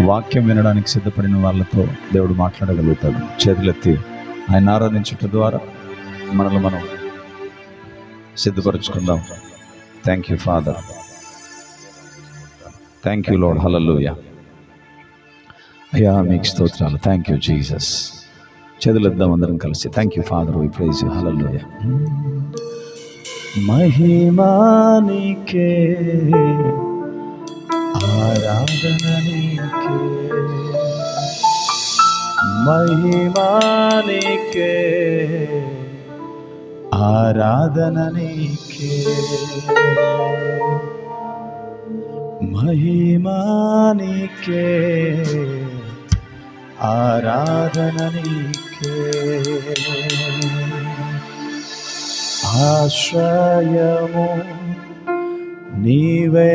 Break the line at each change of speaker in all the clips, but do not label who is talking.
వాక్యం వినడానికి సిద్ధపడిన వాళ్ళతో దేవుడు మాట్లాడగలుగుతాడు. చేతులెత్తి ఆయన ఆరాధించుట ద్వారా మనల్ని మనం సిద్ధపరచుకుందాం. Thank you father thank you lord hallelujah అయ్యా మీకు స్తోత్రాలు. థ్యాంక్ యూ జీసస్ చేతులెద్దాం అందరం కలిసి. Thank you father we praise you మహిమానికే ആരാധനനിക്ക് മഹിമാനിക്ക് ആരാധനനിക്ക്. മഹിമാനിക്ക് ആരാധനനിക്ക്. ആശ്രയമോ నీవే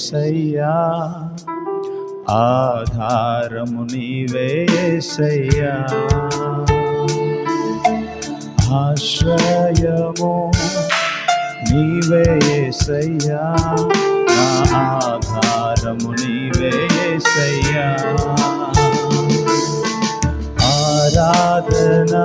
సయ్యా ఆధారము నీవే సయ్యా ఆశ్రయము నీవే సయ్యా నా ఆధారము నీవే సయ్యా ఆరాధనా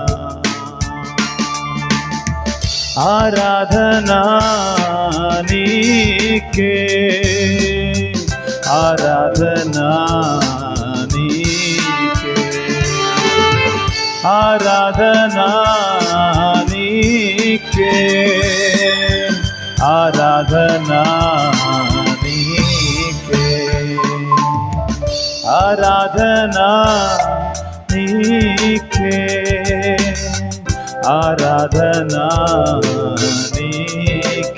ஆராதனா நீக்கே. ஆராதனா நீக்கே. ஆராதனா நீக்கே. ஆராதனா நீக்கே. ஆராதனா நீக்கே. आराधना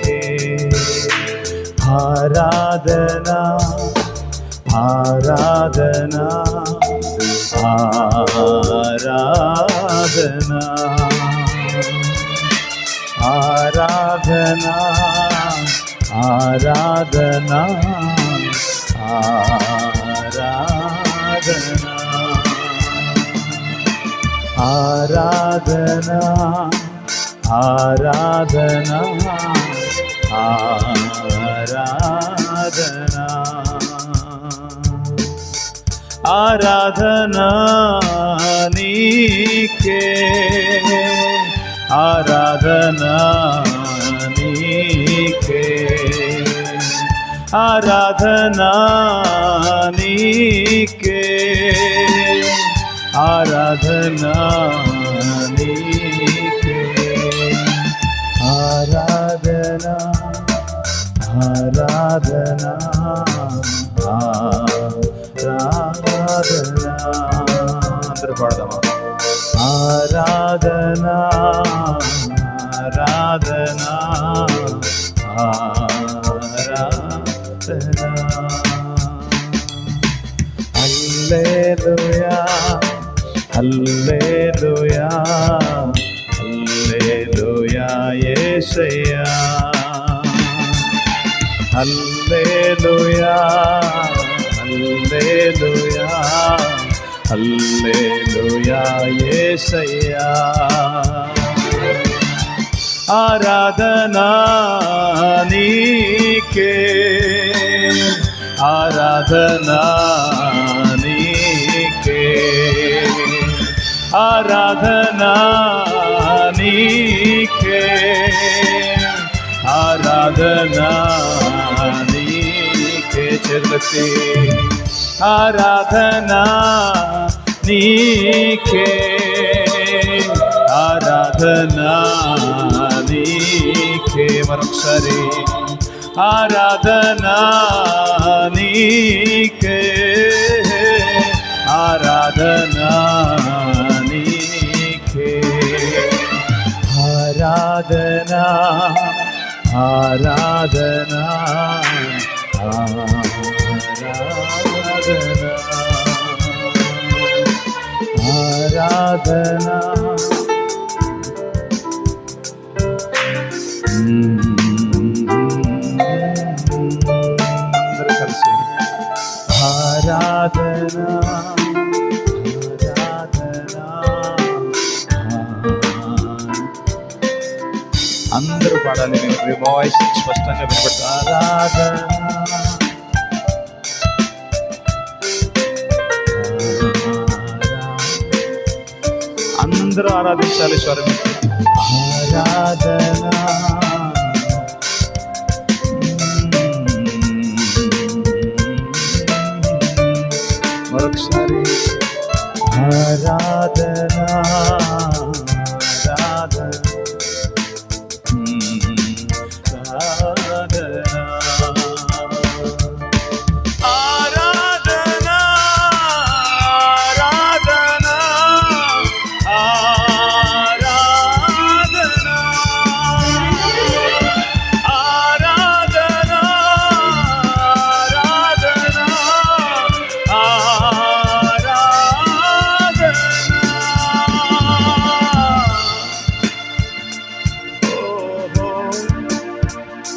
के आराधना आराधना आराधना आराधना आराधना आराधना आराधना आराधना आराधना। आराधना नीके आराधना नीके। आराधना नीके। आराधना के आराधना आराधना आराधना आराधना आराधना आराधना Hallelujah హల్లెలూయా హల్లెలూయా యేసయ్యా హల్లెలూయా హల్లెలూయా హల్లెలూయా యేసయ్యా ఆరాధనా నీకే ఆరాధనా ఆరాధనా నీకే. ఆరాధనా నీకే. చెల్లతి ఆరాధనా నీకే. ఆరాధనా నీకే. మరొకసారి. ఆరాధనా నీకే. ఆరాధనా ആരാധന ആരാധന ആരാധന పాడాలి. మీ- వాయిస్ స్పష్టంగా వినపడుతుంది అందరూ ఆరాధించాలి స్వరం. ఆరాధన. మరొకసారి. ఆరాధన.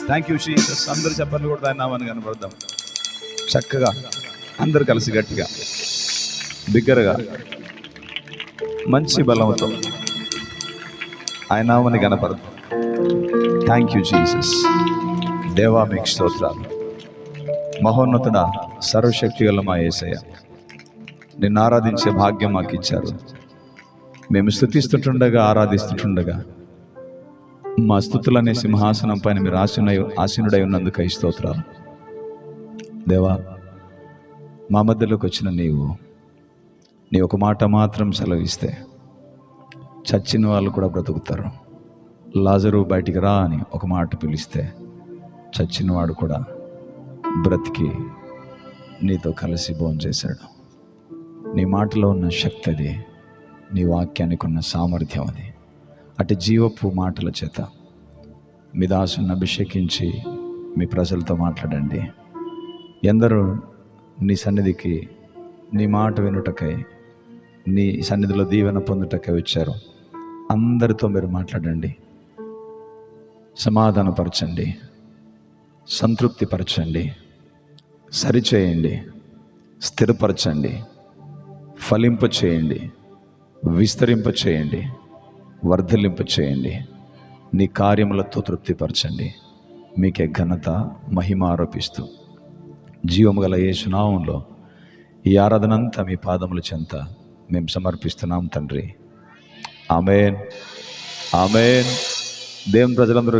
థ్యాంక్ యూ షీసస్ అందరు చెప్పండి కూడా ఆయన నామాన్ని కనపడదాం. చక్కగా అందరు కలిసి గట్టిగా బిగ్గరగా మంచి బలంతో ఆయన నామని కనపడదాం. థ్యాంక్ యూ జీసస్ దేవా మీకు స్తోత్రాలు. మహోన్నతుడ సర్వశక్తి గల మా ఏసయ్య నిన్ను ఆరాధించే భాగ్యం మాకు ఇచ్చారు. మేము స్థుతిస్తుంటుండగా ఆరాధిస్తుంటుండగా మా స్థుతులనే సింహాసనం పైన మీరు ఆసీన ఆసీనుడై ఉన్నందుకు ఈ స్తోత్రాలు. దేవా మా మధ్యలోకి వచ్చిన నీవు నీ ఒక మాట మాత్రం సెలవిస్తే చచ్చిన వాళ్ళు కూడా బ్రతుకుతారు. లాజరు బయటికి రా అని ఒక మాట పిలిస్తే చచ్చినవాడు కూడా బ్రతికి నీతో కలిసి భోంచేశాడు నీ మాటలో ఉన్న శక్తి అది నీ వాక్యానికి ఉన్న సామర్థ్యం అది. అటు జీవపు మాటల చేత. మీ దాసుని అభిషేకించి మీ ప్రజలతో మాట్లాడండి. ఎందరూ నీ సన్నిధికి నీ మాట వినుటకై నీ సన్నిధిలో దీవెన పొందుటకై వచ్చారు. అందరితో మీరు మాట్లాడండి. సమాధానపరచండి. సంతృప్తిపరచండి. సరిచేయండి. స్థిరపరచండి. ఫలింప చేయండి విస్తరింప చేయండి వర్ధలింప చేయండి. నీ కార్యములతో తృప్తిపరచండి. మీకే ఘనత మహిమ ఆరోపిస్తూ. జీవము గల ఏ చునావంలో ఈ ఆరాధనంతా మీ పాదముల చెంత మేము సమర్పిస్తున్నాం తండ్రి. ఆమెన్. ఆమెన్. దేవుని ప్రజలందరూ